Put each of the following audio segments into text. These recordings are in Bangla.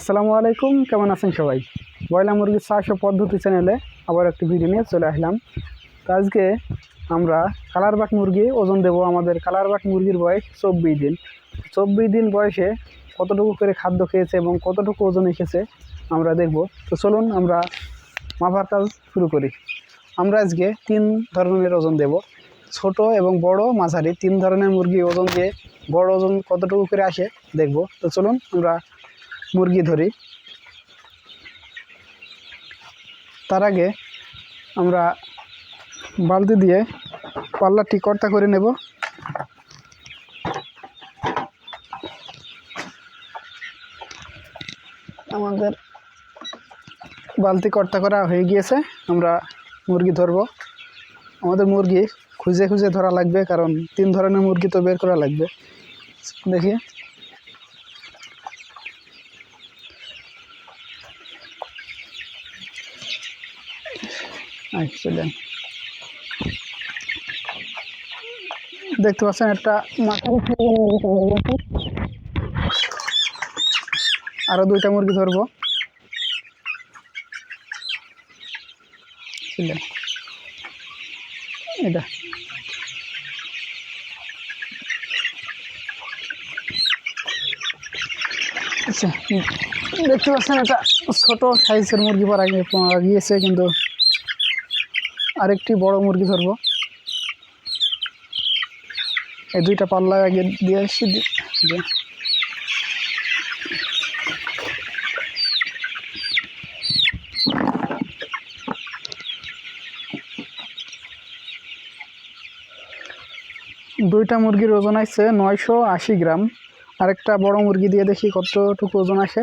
আসসালামু আলাইকুম, কেমন আছেন সবাই? বয়লা মুরগির চাষ ও পদ্ধতি চ্যানেলে আবার একটি ভিডিও নিয়ে চলে আসলাম। তো আজকে আমরা কালার বাট মুরগি ওজন দেব। আমাদের কালার বাট মুরগির বয়স চব্বিশ দিন। চব্বিশ দিন বয়সে কতটুকু করে খাদ্য খেয়েছে এবং কতটুকু ওজন এসেছে আমরা দেখব। তো চলুন আমরা মাপার কাজ শুরু করি। আমরা আজকে তিন ধরনের ওজন দেব। ছোট এবং বড় মাঝারি, তিন ধরনের মুরগি ওজন দিয়ে বড় ওজন কতটুকু করে আসে দেখব। তো চলুন আমরা মুরগি ধরি। তার আগে আমরা বালতি দিয়ে পাল্লাটি কর্তা করে নেব। আমাদের বালতি কর্তা করা হয়ে গিয়েছে, আমরা মুরগি ধরবো। আমাদের মুরগি খুঁজে খুঁজে ধরা লাগবে, কারণ তিন ধরনের মুরগি তো বের করা লাগবে। দেখি। চলেন দেখতে পাচ্ছেন একটা মাথা আরও দুইটা মুরগি ধরবো। এটা আচ্ছা। দেখতে পাচ্ছেন একটা ছোট সাইজের মুরগি পারা গিয়েছে, কিন্তু আরেকটি বড় মুরগি ধরবো। এই দুইটা পাল্লা আগে দিয়ে আসছি দুইটা মুরগির ওজন আসছে নয়শো আশি গ্রাম। আরেকটা বড় মুরগি দিয়ে দেখি কতটুকু ওজন আসে?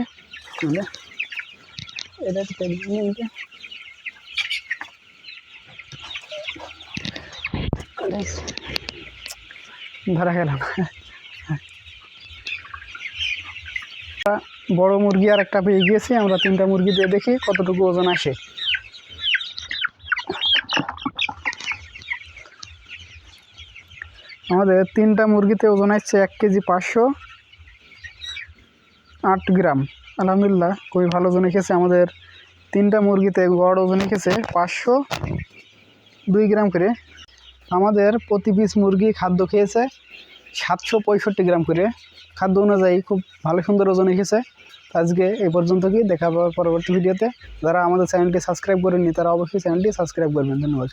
এটা একটু নিয়ে নিতে। ধরা গেল। বড় মুরগি আর একটা পেয়ে গিয়েছি, আমরা তিনটা মুরগি দিয়ে দেখি কতটুকু ওজন আসে। আমাদের তিনটা মুরগিতে ওজন আসছে এক কেজি পাঁচশো আট গ্রাম। আলহামদুলিল্লাহ, খুবই ভালো ওজন এসেছে। আমাদের তিনটা মুরগিতে গড় ওজন এসেছে পাঁচশো দুই গ্রাম করে। আমাদের প্রতি পিস মুরগি খাদ্য খেয়েছে সাতশো পঁয়ষট্টি গ্রাম করে। খাদ্য অনুযায়ী খুব ভালো সুন্দর ওজন এসেছে। আজকে এই পর্যন্ত কি, দেখা পাওয়ার পরবর্তী ভিডিওতে যারা আমাদের চ্যানেলটি সাবস্ক্রাইব করেননি, তারা অবশ্যই চ্যানেলটি সাবস্ক্রাইব করবেন। ধন্যবাদ